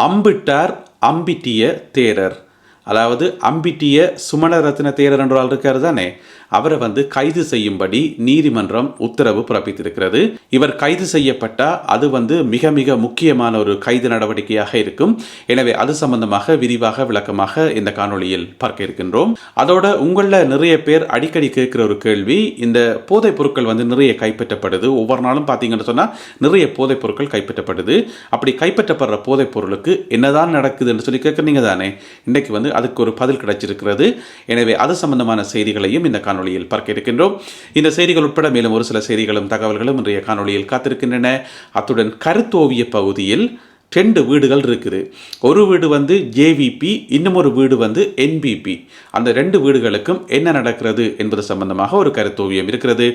அம்பிட்டார் அம்பிட்டிய தேரர். அதாவது அம்பிட்டிய சுமணரத்ன தேரர் என்றால் இருக்காரு தானே? அவரை வந்து கைது செய்யும்படி நீதிமன்றம் உத்தரவு பிறப்பித்திருக்கிறது. இவர் கைது செய்யப்பட்டால் அது வந்து மிக மிக முக்கியமான ஒரு கைது நடவடிக்கையாக இருக்கும். எனவே அது சம்பந்தமாக விரிவாக விளக்கமாக இந்த காணொளியில் பார்க்க இருக்கின்றோம். அதோட உங்களில் நிறைய பேர் அடிக்கடி கேட்கிற ஒரு கேள்வி இந்த போதைப் பொருட்கள் வந்து நிறைய கைப்பற்றப்படுது. ஒவ்வொரு நாளும் பார்த்தீங்கன்னு சொன்னால் நிறைய போதைப் பொருட்கள் கைப்பற்றப்படுது. அப்படி கைப்பற்றப்படுற போதைப் பொருளுக்கு என்னதான் நடக்குதுன்னு சொல்லி கேட்குறீங்க தானே? இன்றைக்கு வந்து அதுக்கு ஒரு பதில் கிடைச்சிருக்கிறது. எனவே அது சம்பந்தமான செய்திகளையும் இந்த காணொலியில் பார்க்க இருக்கின்றோம் இந்த செய்திகள் உட்பட மேலும் ஒரு சில செய்திகளும் தகவல்களும் இன்றைய காணொளியில் காத்திருக்கின்றன. அத்துடன் கருத்தோவிய பகுதியில் ரெண்டு வீடுகள் இருக்குது. ஒரு வீடு வந்து ஜேவிபி இன்னும் ஒரு வீடு வந்து என்பிபி அந்த ரெண்டு வீடுகளுக்கும் என்ன நடக்கிறது என்பது சம்பந்தமாக ஒரு கருத்தோவியம் இருக்கிறது.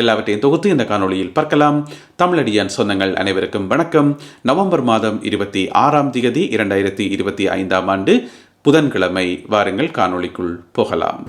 எல்லாவற்றையும் தொகுத்து இந்த காணொலியில் பார்க்கலாம் தமிழடியான் சொந்தங்கள் அனைவருக்கும் வணக்கம். நவம்பர் மாதம் இருபத்தி ஆறாம் தேதி இரண்டாயிரத்தி இருபத்தி ஐந்தாம் ஆண்டு புதன்கிழமை வாருங்கள் காணொளிக்குள் போகலாம்.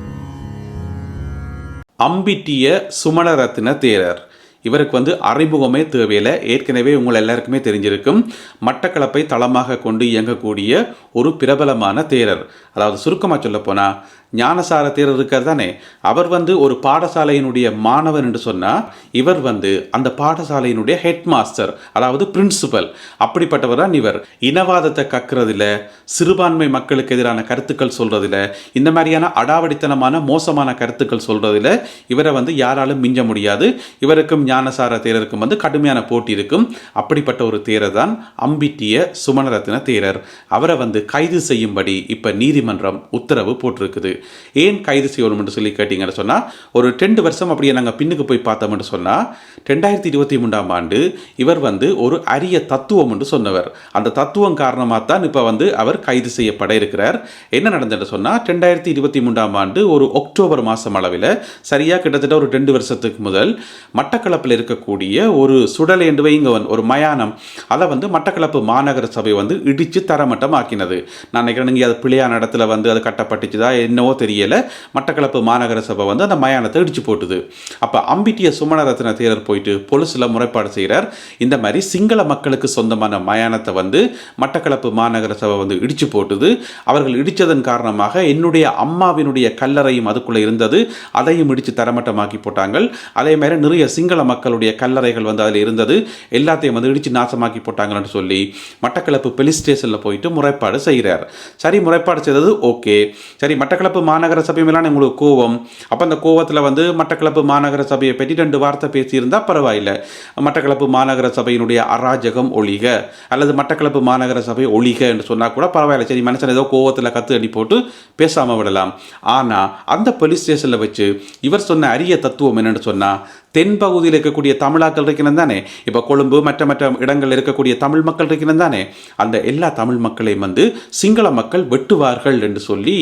அம்பிட்டிய சுமணரத்ன தேரர். இவருக்கு வந்து அறிமுகமே தேவையில்லை. ஏற்கனவே உங்கள் எல்லாருக்குமே தெரிஞ்சிருக்கும். மட்டக்களப்பை தளமாக கொண்டு இயங்கக்கூடிய ஒரு பிரபலமான தேரர். அதாவது சுருக்கமாக சொல்ல போனால் ஞானசார தேரர் இருக்கார் தானே. அவர் வந்து ஒரு பாடசாலையினுடைய மாணவர் என்று சொன்னால் இவர் வந்து அந்த பாடசாலையினுடைய ஹெட் மாஸ்டர் அதாவது பிரின்சிபல். அப்படிப்பட்டவர் தான் இவர். இனவாதத்தை கக்குறதில் சிறுபான்மை மக்களுக்கு எதிரான கருத்துக்கள் சொல்றதில்ல இந்த மாதிரியான அடாவடித்தனமான மோசமான கருத்துக்கள் சொல்கிறதில் இவரை வந்து யாராலும் மிஞ்ச முடியாது. இவருக்கும் ஞானசார தேரருக்கும் வந்து கடுமையான போட்டி இருக்கும். அப்படிப்பட்ட ஒரு தேரர் தான் அம்பிட்டிய சுமணரத்ன தேரர். அவரை வந்து கைது செய்யும்படி இப்போ நீதிமன்றம் உத்தரவு போட்டிருக்குது. ஏன் கைது செய்யணும் என்று சொல்லி கேட்டிங்கன்னு சொன்னால் ஒரு ரெண்டு வருஷம் அப்படியே நாங்கள் பின்னுக்கு போய் பார்த்தோம்னு சொன்னால் ரெண்டாயிரத்தி இருபத்தி மூன்றாம் ஆண்டு இவர் வந்து ஒரு அரிய தத்துவம் என்று சொன்னவர். அந்த தத்துவம் காரணமாக தான் இப்போ வந்து அவர் கைது செய்யப்பட இருக்கிறார். என்ன நடந்ததுன்னு சொன்னால் ரெண்டாயிரத்தி இருபத்தி மூன்றாம் ஆண்டு ஒரு அக்டோபர் மாதம் அளவில் சரியாக கிட்டத்தட்ட ஒரு ரெண்டு வருஷத்துக்கு முதல் மட்டக்களப்பில் இருக்கக்கூடிய ஒரு சுடல் என்று வைங்க ஒரு மயானம் அதை வந்து மட்டக்களப்பு மாநகர சபை வந்து இடித்து தரமட்டம் ஆக்கினது நான் நினைக்கிறேன் நீங்கள் அது பிள்ளையான இடத்துல வந்து அது கட்டப்பட்டுச்சுதா என்னவோ தெரியல. மட்டக்களப்பு மாநகர சபை வந்து அந்த மயானத்தை இடிச்சு போட்டுது. அப்போ அம்பிட்டிய சுமணரத்ன தேரர் போயிட்டு பொலிசில் முறைப்பாடு செய்கிறார் இந்த மாதிரி சிங்கள மக்களுக்கு சொந்தமான மயானத்தை வந்து மட்டக்களப்பு மாநகர சபை வந்து இடிச்சு போட்டுது. அவர்கள் இடித்ததன் காரணமாக என்னுடைய அம்மாவினுடைய கல்லறையும் அதுக்குள்ளே இருந்தது. அதையும் இடித்து தரமட்டமாக்கி போட்டாங்க அதே மாதிரி நிறைய சிங்கள மக்களுடைய கல்லறைகள் வந்து அதில் இருந்தது. எல்லாத்தையும் வந்து இடித்து நாசமாக்கி போட்டாங்கன்னு சொல்லி மட்டக்களப்பு போலீஸ் ஸ்டேஷனில் போயிட்டு முறைப்பாடு செய்கிறார் சரி முறைப்பாடு செய்தது ஓகே சரி மட்டக்களப்பு மாநகர சபை மேலான உங்களுக்கு கோவம். அப்போ அந்த கோவத்தில் வந்து மட்டக்களப்பு மாநகர சபையை பற்றி ரெண்டு வார்த்தை பேசியிருந்தால் பரவாயில்லை. மட்டக்களப்பு மாநகர சபையினுடைய அராஜகம் ஒழிக. அல்லது மட்டக்களப்பு மாநகர சபை ஒழிக என்று சொன்னால் கூட பரவாயில்ல. சரி மனுஷன் ஏதோ கோவத்தில் கத்து அடி போட்டு பேசாமல் விடலாம். ஆனால் அந்த போலீஸ் ஸ்டேஷனில் வச்சு இவர் சொன்ன அரிய தத்துவம் என்னென்னு சொன்னால் தென்பகுதியில் இருக்கக்கூடிய தமிழாக்கள் இருக்கணும் தானே? இப்போ கொழும்பு மற்ற மற்ற இடங்களில் இருக்கக்கூடிய தமிழ் மக்கள் இருக்கணும் தானே? அந்த எல்லா தமிழ் மக்களையும் வந்து சிங்கள மக்கள் வெட்டுவார்கள் என்று சொல்லி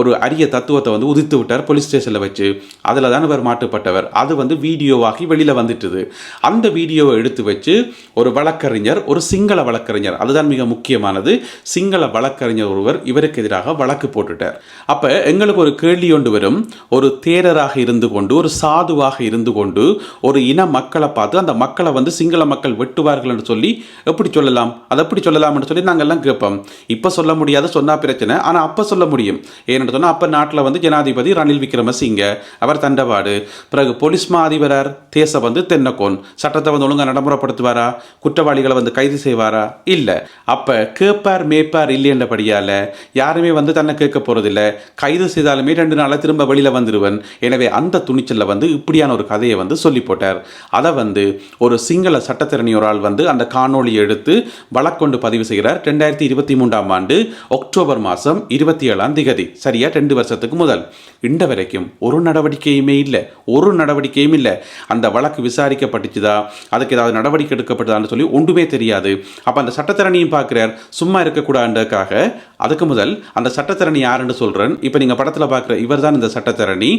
ஒரு அரிய தத்துவத்தை வந்து உதித்து விட்டார் போலீஸ் ஸ்டேஷனில் வச்சு. அதில் தான் இவர் மாட்டுப்பட்டவர். அது வந்து வீடியோவாகி வெளியில் வந்துட்டுது. அந்த வீடியோவை எடுத்து வச்சு ஒரு வழக்கறிஞர் ஒரு சிங்கள வழக்கறிஞர் அதுதான் மிக முக்கியமானது. சிங்கள வழக்கறிஞர் ஒருவர் இவருக்கு எதிராக வழக்கு போட்டுட்டார். அப்போ எங்களுக்கு ஒரு கேள்வி ஒன்று வரும். ஒரு தேரராக இருந்து கொண்டு ஒரு சாதுவாக இருந்து கொண்டு ஒரு இன மக்களை பார்த்து அந்த மக்களை வந்து சிங்கள மக்கள் வெட்டுவார்கள் என்று சொல்லி எப்படி சொல்லலாம்? அதை எப்படி சொல்லலாம்னு சொல்லி நாங்கள்லாம் கேட்போம். இப்போ சொல்ல முடியாது சொன்னால் பிரச்சனை. ஆனால் அப்போ சொல்ல முடியும். ஏன்னா சொன்னால் அப்போ நாட்டில் வந்து ஜனாதிபதி ரணில் விக்ரமசிங்க அவர் தண்டவாடு. பிறகு போலீஸ் மா அதிபரார் தேச வந்து தென்னக்கோன். சட்டத்தை வந்து ஒழுங்காக நடைமுறைப்படுத்துவாரா? குற்றவாளிகளை வந்து கைது செய்வாரா? இல்லை. அப்போ கேட்பார் மேய்ப்பார் இல்லைன்றபடியால் யாருமே வந்து தன்னை கேட்க போகிறதில்ல கைது செய்தாலுமே ரெண்டு நாளில் திரும்ப வெளியில் வந்துடுவன் எனவே அந்த துணிச்சலில் வந்து இப்படியான ஒரு கதையை வந்து சொல்லி போட்டார். அதை வந்து ஒரு சிங்கள சட்டத்திறனி ஒரு ஆள் வந்து அந்த காணொளி எடுத்து வழக்கொண்டு பதிவு செய்கிறார். ரெண்டாயிரத்தி இருபத்தி மூன்றாம் ஆண்டு அக்டோபர் மாதம் இருபத்தி ஏழாம் திகதி. சரியா ரெண்டு வருஷத்துக்கு முதல். இண்ட வரைக்கும் ஒரு நடவடிக்கையுமே இல்லை. ஒரு நடவடிக்கையும் இல்லை. அந்த வழக்கு விசாரிக்கப்பட்டுச்சுதா? அதுக்கு ஏதாவது நடவடிக்கை எடுக்கப்பட்டதான்னு சொல்லி ஒன்றுமே தெரியாது. அப்போ அந்த சட்டத்திறனையும் பார்க்குறார். சும்மா இருக்கக்கூடாதுக்காக அதுக்கு முதல் அந்த சட்டத்திறணி யாருன்னு சொல்கிறேன் இப்போ நீங்கள் படத்தில் பார்க்குற இவர் தான் இந்த சட்டத்திறணி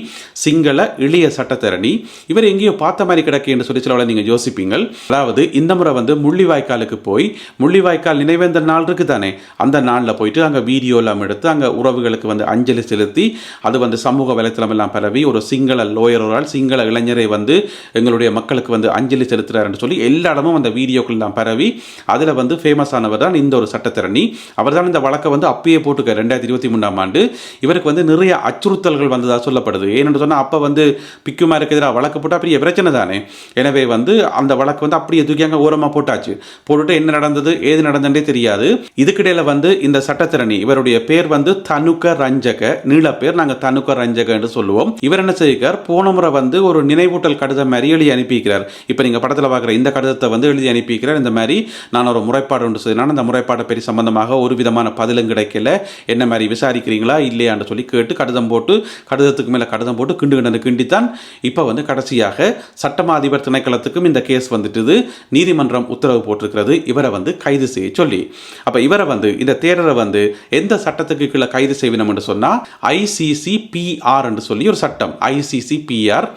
சிங்கள இளைய சட்டத்தரணி. இவர் எங்கேயோ பார்த்த மாதிரி கிடக்கேன்னு சொல்லி சிலவளை நீங்கள் யோசிப்பீங்க. அதாவது இந்த முறை வந்து முள்ளிவாய்க்காலுக்கு போய் முள்ளிவாய்க்கால் நினைவேந்த நாள் இருக்குது தானே அந்த நாளில் போயிட்டு அங்கே வீடியோ எல்லாம் எடுத்து அங்கே உறவுகளுக்கு வந்து அஞ்சலி செலுத்தி அது வந்து சமூக வலைத்தளம் எல்லாம் பரவி ஒரு சிங்கள லோயர் ஒரு ஆள் சிங்கள இளைஞரை வந்து எங்களுடைய மக்களுக்கு வந்து அஞ்சலி செலுத்துறாருன்னு சொல்லி எல்லா இடமும் அந்த வீடியோக்கள் எல்லாம் பரவி அதில் வந்து ஃபேமஸ் ஆனவர் தான் இந்த ஒரு சட்டத்திறனி அவர் தான் இந்த வழக்கை வந்து அப்பயே போட்டுக்க ரெண்டாயிரத்தி இருபத்தி மூணாம் ஆண்டு. இவருக்கு வந்து நிறைய அச்சுறுத்தல்கள் வந்ததாக சொல்லப்படுது. ஏன்னு சொன்னால் அப்போ வந்து பிக்குமாருக்கு எதிராக வழக்கு போட்டால் பெரிய பிரச்சனை தானே. எனவே வந்து அந்த வழக்கு வந்து அப்படியே தூக்கி அங்கே ஓரமாக போட்டாச்சு. போட்டுட்டு என்ன நடந்தது ஏது நடந்ததே தெரியாது. இதுக்கிடையில் வந்து இந்த சட்டத்திறனி இவருடைய பேர் வந்து தனுக்க ரஞ்சக நீள பேர் நாங்கள் தனுக்க ரஞ்சக என்று சொல்லுவோம். இவர் என்ன செய்கிறார் போன முறை வந்து ஒரு நினைவூட்டல் கடிதம் மாதிரி எழுதி அனுப்பிக்கிறார் இப்போ நீங்கள் படத்தில் பார்க்குற இந்த கடிதத்தை வந்து எழுதி அனுப்பிக்கிறார் இந்த மாதிரி நான் ஒரு முறைப்பாடு ஒன்று செய்யணும் அந்த முறைப்பாட்டை பெரிய சம்பந்தமாக ஒரு விதமான பதிலும் கிடைக்கல என்ன மாதிரி விசாரிக்கிறீங்களா? இல்லையான்னு சொல்லி கேட்டு கடிதம் போட்டு கடிதத்துக்கு மேலே கடிதம் போட்டு கிண்டு கிண்டு கிண்டித்தான். இப்போ வந்து கடைசியாக சட்டமா அதிபர் திணைக்களத்துக்கும் இந்த கேஸ் வந்துட்டுது. நீதிமன்றம் உத்தரவு போட்டிருக்கிறது. இவரை வந்து கைது செய்ய சொல்லி. அப்போ இவரை வந்து இந்த தேரரை வந்து எந்த சட்டத்துக்கு கீழே கைது செய்வினம் என்று சொன்னால் ஐசிசி பிஆர் என்று சொல்லி ஒரு சட்டம். ஐசிசி பிஆர்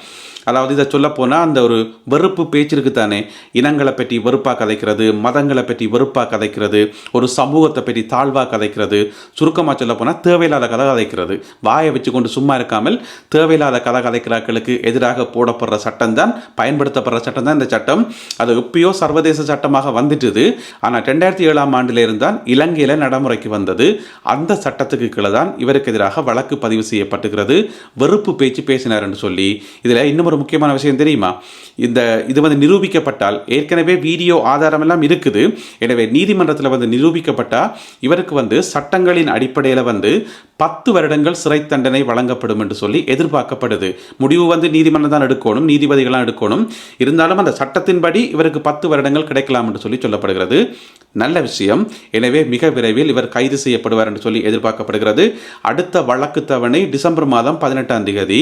அதாவது இதை சொல்லப்போனால் அந்த ஒரு வெறுப்பு பேச்சு தானே. இனங்களை பற்றி வெறுப்பாக கதைக்கிறது மதங்களை பற்றி வெறுப்பாக கதைக்கிறது ஒரு சமூகத்தை பற்றி தாழ்வாக கதைக்கிறது சுருக்கமாக சொல்லப்போனால் தேவையில்லாத கதை கதைக்கிறது. வாயை வச்சு கொண்டு சும்மா இருக்காமல் தேவையில்லாத கதை கதைக்கிறாக்களுக்கு எதிராக போடப்படுற சட்டம் தான் பயன்படுத்தப்படுற சட்டம் தான் இந்த சட்டம். அது எப்பயோ சர்வதேச சட்டமாக வந்துட்டுது. ஆனால் ரெண்டாயிரத்தி ஏழாம் ஆண்டில் இருந்தால் இலங்கையில் நடைமுறைக்கு வந்தது. அந்த சட்டத்துக்கு கீழே தான் இவருக்கு எதிராக வழக்கு பதிவு செய்யப்பட்டுகிறது. வெறுப்பு பேச்சு பேசினார் என்று சொல்லி இதில் இன்னும் ஒரு முக்கியமான விஷயம் தெரியுமா? இந்த இது வந்து நிரூபிக்கப்பட்டால் ஏற்கனவே வீடியோ ஆதாரம் எல்லாம் இருக்குது. எனவே நீதிமன்றத்தில் வந்து நிரூபிக்கப்பட்டால் இவருக்கு வந்து சட்டங்களின் அடிப்படையில் வந்து பத்து வருடங்கள் சிறை தண்டனை வழங்கப்படும் என்று சொல்லி எதிர்பார்க்கப்படுது. முடிவு வந்து நீதிமன்றம் தான் எடுக்கணும் நீதிபதிகளாம் எடுக்கணும். இருந்தாலும் அந்த சட்டத்தின்படி இவருக்கு பத்து வருடங்கள் கிடைக்கலாம் என்று சொல்லி சொல்லப்படுகிறது. நல்ல விஷயம். எனவே மிக விரைவில் இவர் கைது செய்யப்படுவார் என்று சொல்லி எதிர்பார்க்கப்படுகிறது. அடுத்த வழக்கு தவணை டிசம்பர் மாதம் பதினெட்டாம் தேதி.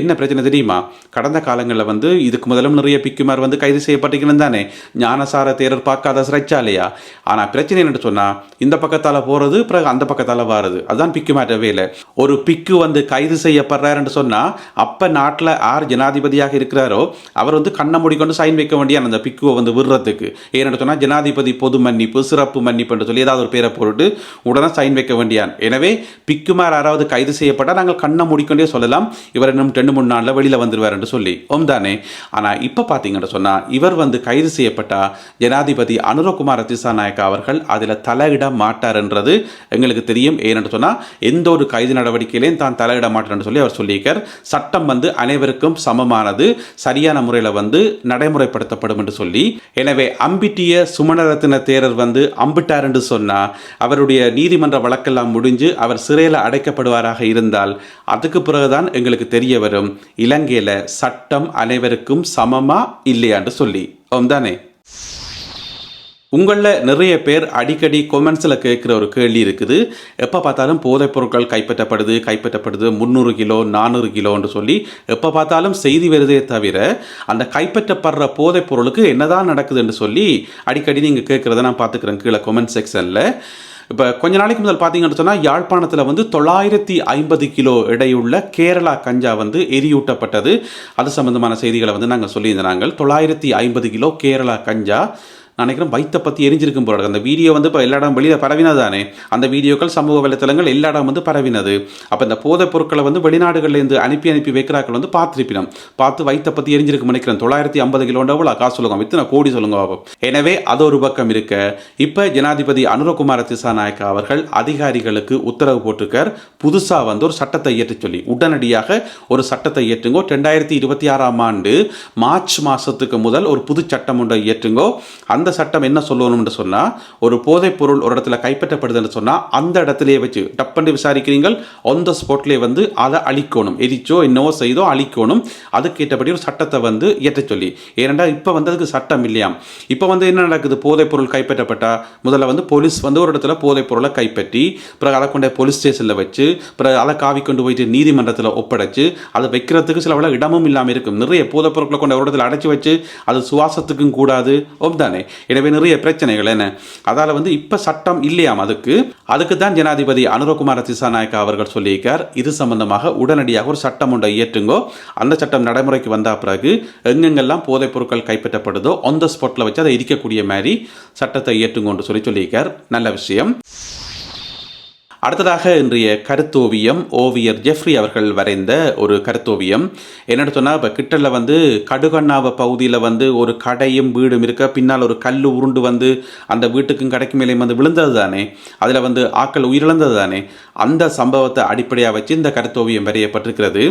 என்ன பிரச்சனை தெரியுமா? கடந்த காலங்களில் வந்து இதுக்கு முதலும் நிறைய பிக்குமார் வந்து கைது செய்யப்பட்டிருக்கணும் தானே? ஞானசார தேரர் பார்க்காத சிறைச்சாலையா? ஆனால் பிரச்சனை என்னன்னு சொன்னால் இந்த பக்கத்தால் போகிறது பிறகு அந்த பக்கத்தால் வாருது. அதுதான் பிக்குமார் வேலை ஒரு பிக்கு வந்து கைது செய்யப்படுறாருன்னு சொன்னால் அப்போ நாட்டில் யார் ஜனாதிபதியாக இருக்கிறாரோ அவர் வந்து கண்ணை மூடிக்கொண்டு சைன் வைக்க வேண்டிய அந்த பிக்குவை வந்து விடுறதுக்கு. ஏன்னு சொன்னால் ஜனாதிபதி பொது மன்னிப்பு சிறப்பு மன்னிப்பு சொல்லி ஏதாவது ஒரு பேரை போட்டு உடனே சைன் வைக்க வேண்டியான். எனவே பிக்குமார் யாராவது கைது செய்யப்பட்டால் நாங்கள் கண்ணை மூடிக்கொண்டே சொல்லலாம் இவர் இன்னும் ரெண்டு மூணு நாளில் வெளியில் வந்துருவார் என்று சொல்லி. ஓம் தானே. ஆனால் இப்போ பார்த்தீங்கன்னு சொன்னால் இவர் வந்து கைது செய்யப்பட்டால் ஜனாதிபதி அனுரகுமார திசாநாயக்கா அவர்கள் அதில் தலையிட மாட்டார் என்றது எங்களுக்கு தெரியும். ஏனென்று சொன்னால் எந்த எந்த ஒரு கைது நடவடிக்கையிலையும் தான் தலையிட மாட்டேன்னு சொல்லி அவர் சொல்லியிருக்கார். சட்டம் வந்து அனைவருக்கும் சமமானது. சரியான முறையில் வந்து நடைமுறைப்படுத்தப்படும் என்று சொல்லி. எனவே அம்பிட்டிய சுமணரத்தின தேரர் வந்து அம்பிட்டார் என்று சொன்னால் அவருடைய நீதிமன்ற வழக்கெல்லாம் முடிஞ்சு அவர் சிறையில் அடைக்கப்படுவாராக இருந்தால் அதுக்கு பிறகுதான் எங்களுக்கு தெரிய வரும். இலங்கையில் சட்டம் அனைவருக்கும் சமமா இல்லையான்னு சொல்லி. ஓம் தானே உங்களில் நிறைய பேர் அடிக்கடி கொமெண்ட்ஸில் கேட்குற ஒரு கேள்வி இருக்குது. எப்போ பார்த்தாலும் போதைப் பொருட்கள் கைப்பற்றப்படுது கைப்பற்றப்படுது. முந்நூறு கிலோ நானூறு கிலோன்னு சொல்லி எப்போ பார்த்தாலும் செய்தி வருதே தவிர அந்த கைப்பற்றப்படுற போதைப் பொருளுக்கு என்னதான் நடக்குதுன்னு சொல்லி அடிக்கடி நீங்கள் கேட்குறத நான் பார்த்துக்கிறேன் கீழே கொமெண்ட் செக்ஷனில் இப்போ கொஞ்ச நாளைக்கு முதல் பார்த்தீங்கன்னு சொன்னால் யாழ்ப்பாணத்தில் வந்து தொள்ளாயிரத்தி ஐம்பது கிலோ எடையுள்ள கேரளா கஞ்சா வந்து எரியூட்டப்பட்டது. அது சம்பந்தமான செய்திகளை வந்து நாங்கள். சொல்லியிருந்தாங்க தொள்ளாயிரத்தி ஐம்பது கிலோ கேரளா கஞ்சா. நான் நினைக்கிறேன் வைத்த பற்றி எரிஞ்சிருக்கும் போல அந்த வீடியோ வந்து இப்போ எல்லா இடம் வெளியில் பரவினதானே அந்த வீடியோக்கள் சமூக வலைத்தளங்கள் எல்லா இடம் வந்து பரவினது. அப்போ இந்த போதைப் பொருட்களை வந்து வெளிநாடுகள்லேருந்து அனுப்பி அனுப்பி வைக்கிறாக்கள் வந்து பார்த்துருப்பினோம். பார்த்து வைத்த பற்றி எரிஞ்சிருக்கும் நினைக்கிறேன். தொள்ளாயிரத்தி ஐம்பது கிலோண்டா அவ்வளோ காசு சொல்லுங்க இத்தனை கோடி சொல்லுங்க பாப்போம். எனவே அது ஒரு பக்கம் இருக்க இப்போ ஜனாதிபதி அனுரகுமார திசாநாயக்கா அவர்கள் அதிகாரிகளுக்கு உத்தரவு போட்டிருக்கார். புதுசாக வந்து ஒரு சட்டத்தை இயற்றச் சொல்லி உடனடியாக ஒரு சட்டத்தை இயற்றுங்கோ. ரெண்டாயிரத்தி இருபத்தி ஆறாம் ஆண்டு மார்ச் மாதத்துக்கு முதல் ஒரு புது சட்டம் ஒன்றை இயற்றுங்கோ. அந்த அந்த சட்டம் என்ன சொல்லணும்னு சொன்னால் ஒரு போதைப் பொருள் ஒரு இடத்துல கைப்பற்றப்படுதுன்னு சொன்னால் அந்த இடத்துலேயே வச்சு டப்பண்டு விசாரிக்கிறீங்கள் ஆன் த ஸ்பாட்லேயே வந்து அதை அழிக்கணும். எரிச்சோ என்னவோ செய்தோ அழிக்கணும். அதுக்கேற்றபடி ஒரு சட்டத்தை வந்து ஏற்ற சொல்லி. ஏனென்றால் இப்போ வந்து அதுக்கு சட்டம் இல்லையாம் இப்போ வந்து என்ன நடக்குது? போதைப் பொருள் கைப்பற்றப்பட்டால் முதல்ல வந்து போலீஸ் வந்து ஒரு இடத்துல போதைப் பொருளை கைப்பற்றி பிறகு அதை கொண்ட போலீஸ் ஸ்டேஷனில் வச்சு பிறகு அதை காவி கொண்டு போயிட்டு நீதிமன்றத்தில் ஒப்படைச்சு அதை வைக்கிறதுக்கு சில இடமும் இல்லாமல் இருக்கும். நிறைய போதைப் பொருட்களை கொண்ட ஒரு இடத்துல அடைச்சி வச்சு அது சுவாசத்துக்கும் கூடாது. ஓம் தானே எனவே நிறைய பிரச்சனைகள் என்ன? அதால் வந்து இப்போ சட்டம் இல்லையாம் அதுக்கு. அதுக்கு தான் ஜனாதிபதி அனுரகுமார திசாநாயக்கா அவர்கள் சொல்லியிருக்கார். இது சம்பந்தமாக உடனடியாக ஒரு சட்டம் ஒன்றை இயற்றுங்கோ. அந்த சட்டம் நடைமுறைக்கு வந்த பிறகு எங்கெங்கெல்லாம் போதைப் பொருட்கள் கைப்பற்றப்படுதோ அந்த ஸ்பாட்டில் வச்சு அதை இடிக்கக்கூடிய மாதிரி சட்டத்தை இயற்றுங்கோன்னு சொல்லி சொல்லியிருக்கார். நல்ல விஷயம். அடுத்ததாக இன்றைய கருத்தோவியம். ஓவியர் ஜெஃப்ரி அவர்கள் வரைந்த ஒரு கருத்தோவியம். என்னென்னு சொன்னால் இப்போ கிட்டல வந்து கடுகண்ணாவை பகுதியில் வந்து ஒரு கடையும் வீடும் இருக்க பின்னால் ஒரு கல் உருண்டு வந்து அந்த வீட்டுக்கும் கடைக்கு மேலேயும் வந்து விழுந்தது தானே அதில் வந்து ஆக்கள் உயிரிழந்தது தானே அந்த சம்பவத்தை அடிப்படையாக வச்சு இந்த கருத்தோவியம் வரையப்பட்டிருக்கிறது.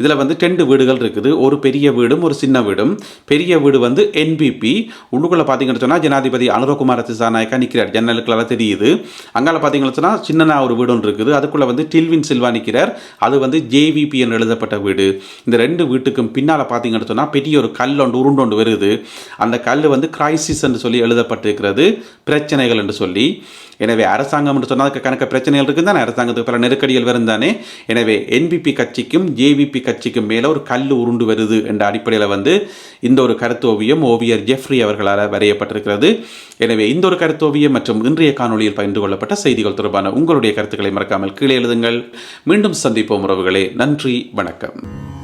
இதில் வந்து ரெண்டு வீடுகள் இருக்குது. ஒரு பெரிய வீடும் ஒரு சின்ன வீடும். பெரிய வீடு வந்து என்பிபி உள்ளுக்குள்ளே பார்த்தீங்கன்னு சொன்னால் ஜனாதிபதி அனுரகுமார திசாநாயக்கா நிற்கிறார் ஜன்னலுக்குள்ள தெரியுது. அங்கால பார்த்தீங்கன்னு சொன்னால் சின்னனா ஒரு வீடு ஒன்று இருக்குது. அதுக்குள்ளே வந்து டில்வின் சில்வா நிற்கிறார் அது வந்து ஜேவிபி என்று எழுதப்பட்ட வீடு. இந்த ரெண்டு வீட்டுக்கும் பின்னால் பார்த்தீங்கன்னு சொன்னால் பெரிய ஒரு கல் ஒன்று உருண்டொண்டு வருது. அந்த கல் வந்து கிரைசிஸ் என்று சொல்லி எழுதப்பட்டிருக்கிறது. பிரச்சனைகள் என்று சொல்லி. எனவே அரசாங்கம் என்று சொன்னால் அதுக்கு கணக்க பிரச்சனைகள் இருக்குது தானே? அரசாங்கத்துக்கு பல நெருக்கடிகள் வரும் தானே? எனவே என்பிபி கட்சிக்கும் ஜேவிபி கட்சிக்கும் மேலே ஒரு கல் உருண்டு வருது என்ற அடிப்படையில் வந்து இந்த ஒரு கருத்தோவியம் ஓவியர் ஜெஃப்ரி அவர்களால் வரையப்பட்டிருக்கிறது. எனவே இந்த ஒரு கருத்தோவியம் மற்றும் இன்றைய காணொளியில் பகிர்ந்து கொள்ளப்பட்ட செய்திகள் தொடர்பான உங்களுடைய கருத்துக்களை மறக்காமல் கீழே எழுதுங்கள். மீண்டும் சந்திப்போம் உறவுகளே. நன்றி. வணக்கம்.